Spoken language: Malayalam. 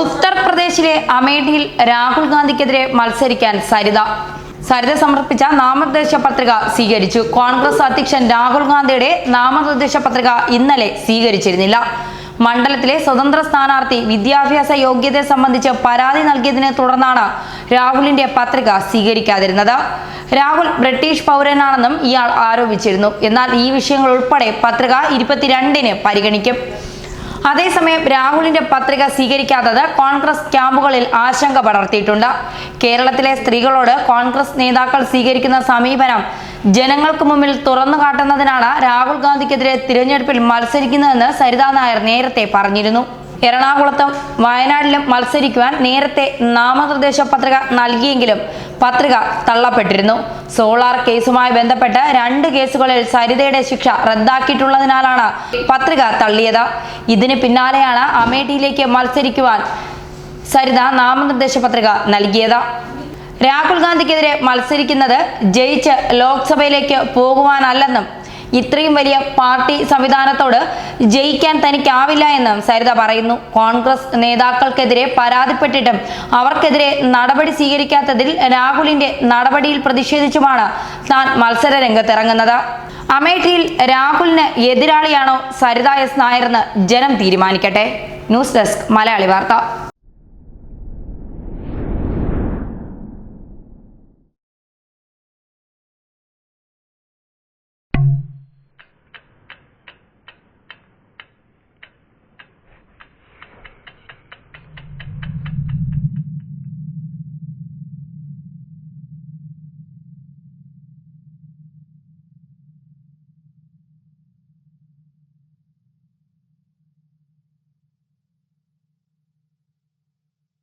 ഉത്തർപ്രദേശിലെ അമേഠിയിൽ രാഹുൽ ഗാന്ധിക്കെതിരെ മത്സരിക്കാൻ സരിത. സരിത സമർപ്പിച്ച നാമനിർദ്ദേശ പത്രിക സ്വീകരിച്ചു. കോൺഗ്രസ് അധ്യക്ഷൻ രാഹുൽ ഗാന്ധിയുടെ നാമനിർദ്ദേശ പത്രിക ഇന്നലെ സ്വീകരിച്ചിരുന്നില്ല. മണ്ഡലത്തിലെ സ്വതന്ത്ര സ്ഥാനാർത്ഥി വിദ്യാഭ്യാസ യോഗ്യതയെ സംബന്ധിച്ച് പരാതി നൽകിയതിനെ തുടർന്നാണ് രാഹുലിന്റെ പത്രിക സ്വീകരിക്കാതിരുന്നത്. രാഹുൽ ബ്രിട്ടീഷ് പൗരനാണെന്നും ഇയാൾ ആരോപിച്ചിരുന്നു. എന്നാൽ ഈ വിഷയങ്ങൾ ഉൾപ്പെടെ പത്രിക ഇരുപത്തിരണ്ടിന് പരിഗണിക്കും. അതേസമയം രാഹുലിന്റെ പത്രിക സ്വീകരിക്കാത്തത് കോൺഗ്രസ് ക്യാമ്പുകളിൽ ആശങ്ക പടർത്തിയിട്ടുണ്ട്. കേരളത്തിലെ സ്ത്രീകളോട് കോൺഗ്രസ് നേതാക്കൾ സ്വീകരിക്കുന്ന സമീപനം ജനങ്ങൾക്ക് മുമ്പിൽ തുറന്നു കാട്ടുന്നതിനാണ് രാഹുൽ ഗാന്ധിക്കെതിരെ തിരഞ്ഞെടുപ്പിൽ മത്സരിക്കുന്നതെന്ന് സരിതാ നായർ നേരത്തെ പറഞ്ഞിരുന്നു. എറണാകുളത്തും വയനാട്ടിലും മത്സരിക്കുവാൻ നേരത്തെ നാമനിർദ്ദേശ പത്രിക നൽകിയെങ്കിലും പത്രിക തള്ളപ്പെട്ടിരുന്നു. സോളാർ കേസുമായി ബന്ധപ്പെട്ട് രണ്ട് കേസുകളിൽ സരിതയുടെ ശിക്ഷ റദ്ദാക്കിയിട്ടുള്ളതിനാലാണ് പത്രിക തള്ളിയത്. ഇതിന് പിന്നാലെയാണ് അമേഠിയിലേക്ക് മത്സരിക്കുവാൻ സരിത നാമനിർദ്ദേശ പത്രിക നൽകിയത്. രാഹുൽ ഗാന്ധിക്കെതിരെ മത്സരിക്കുന്നത് ജയിച്ച് ലോക്സഭയിലേക്ക് പോകുവാനല്ലെന്നും ഇത്രയും വലിയ പാർട്ടി സംവിധാനത്തോട് ജയിക്കാൻ തനിക്കാവില്ല എന്ന് സരിത പറയുന്നു. കോൺഗ്രസ് നേതാക്കൾക്കെതിരെ പരാതിപ്പെട്ടിട്ടും അവർക്കെതിരെ നടപടി സ്വീകരിക്കാത്തതിൽ രാഹുലിന്റെ നടപടിയിൽ പ്രതിഷേധിച്ചുമാണ് താൻ മത്സര രംഗത്തിറങ്ങുന്നത്. അമേഠിയിൽ രാഹുലിന് എതിരാളിയാണോ സരിത എസ് നായരെന്ന് ജനം തീരുമാനിക്കട്ടെ. ന്യൂസ് ഡെസ്ക് മലയാളി വാർത്ത.